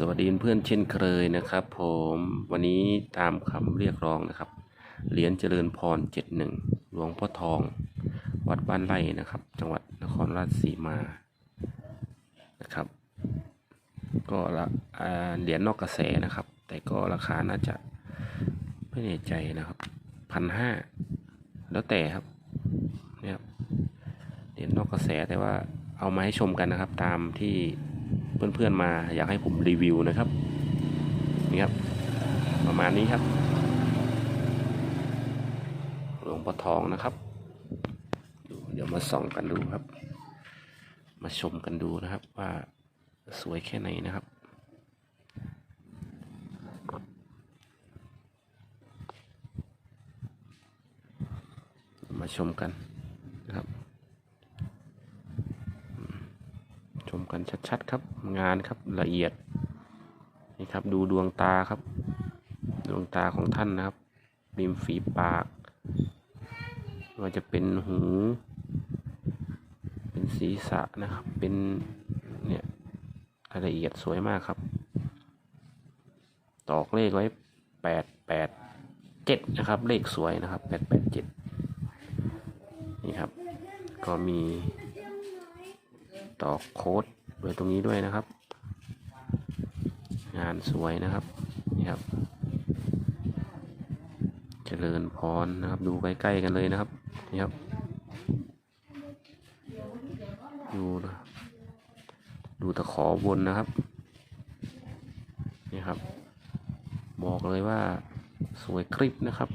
สวัสดีเพื่อนเช่นเคยนะครับ ผมวันนี้ตามคำเรียกร้องนะครับเหรียญเจริญพรเจ็ดหนึ่งหลวงพ่อทอง วัดบ้านไร่นะครับ จังหวัดนครราชสีมานะครับ ก็ละเหรียญนอกกระแสนะครับ แต่ก็ราคาน่าจะไม่แน่ใจนะครับพันห้าแล้วแต่ครับเนี่ยเหรียญนอกกระแสแต่ว่าเอามาให้ชมกันนะครับ ตามที่ เพื่อนๆมาอยากให้ผมรีวิวนะครับนี่ครับ ประมาณนี้ครับ หลวงพ่อทองนะครับ เดี๋ยวมาส่องกันดูครับ มาชมกันดูนะครับว่าสวยแค่ไหนนะครับมาชมกันนะครับ ชัดๆครับ งานครับละเอียดนี่ครับดูดวงตาครับ ดวงตาของท่านนะครับริมฝีปากว่าจะเป็นหู เป็นศีรษะนะครับ เป็นเนี่ยรายละเอียดสวยมากครับ ตอกเลขไว้แปดแปดเจ็ดนะครับ เลขสวยนะครับแปดแปดเจ็ดนี่ครับ ก็มีตอกโค้ด ไว้ตรงนี้ด้วยนะครับ งานสวยนะครับนี่ครับ เจริญพรนะครับ ดูใกล้ๆกันเลยนะครับนี่ครับดูนะดูตะขอบนนะครับนี่ครับ บอกเลยว่าสวยคลิปนะครับ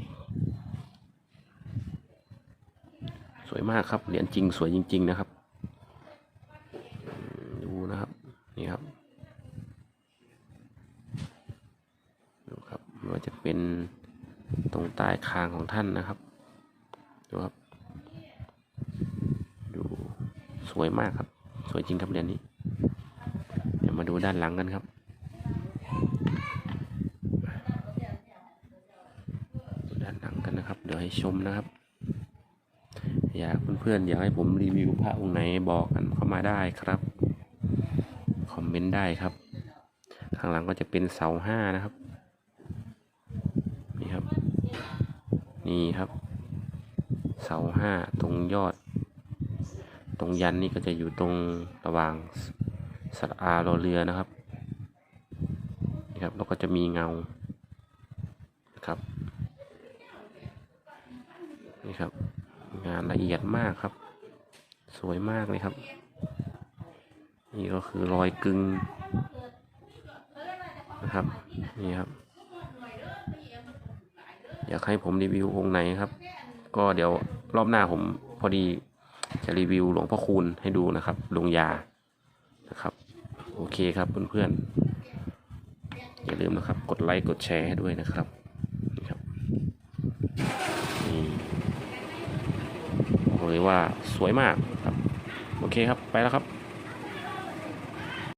สวยมากครับเหรียญจริงสวยจริง ๆ นะครับ ดูนะครับ นี่ครับ ดูครับม่ว่าจะเป็นตรงใต้คางของท่านนะครับ ดูครับ ดูสวยมากครับ สวยจริงครับเหรียญนี้ เดี๋ยวมาดูด้านหลังกันครับดูด้านหลังกันนะครับ เดี๋ยวให้ชมนะครับ อยากเพื่อนๆอยากให้ผมรีวิวพระองค์ไหนบอกกันเข้ามาได้ครับ คอมเมนต์ได้ครับ ข้างหลังก็จะเป็นเสาห้านะครับ นี่ครับ นี่ครับ เสาห้าตรงยอด ตรงยันนี่ก็จะอยู่ตรงระหว่างสระอารเรือนะครับ นี่ครับแล้วก็จะมีเงานะครับ นี่ครับ งานละเอียดมากครับ สวยมากเลยครับ นี่ก็คือรอยกึงนะครับ นี่ครับ อยากให้ผมรีวิวองค์ไหนครับ ก็เดี๋ยวรอบหน้าผมพอดีจะรีวิวหลวงพ่อคูณให้ดูนะครับลงยานะครับ โอเคครับเพื่อนๆ อย่าลืมนะครับ กดไลค์กดแชร์ให้ด้วยนะครับนี่ครับนี่บอกเลยว่าสวยมากครับ โอเคครับไปแล้วครับ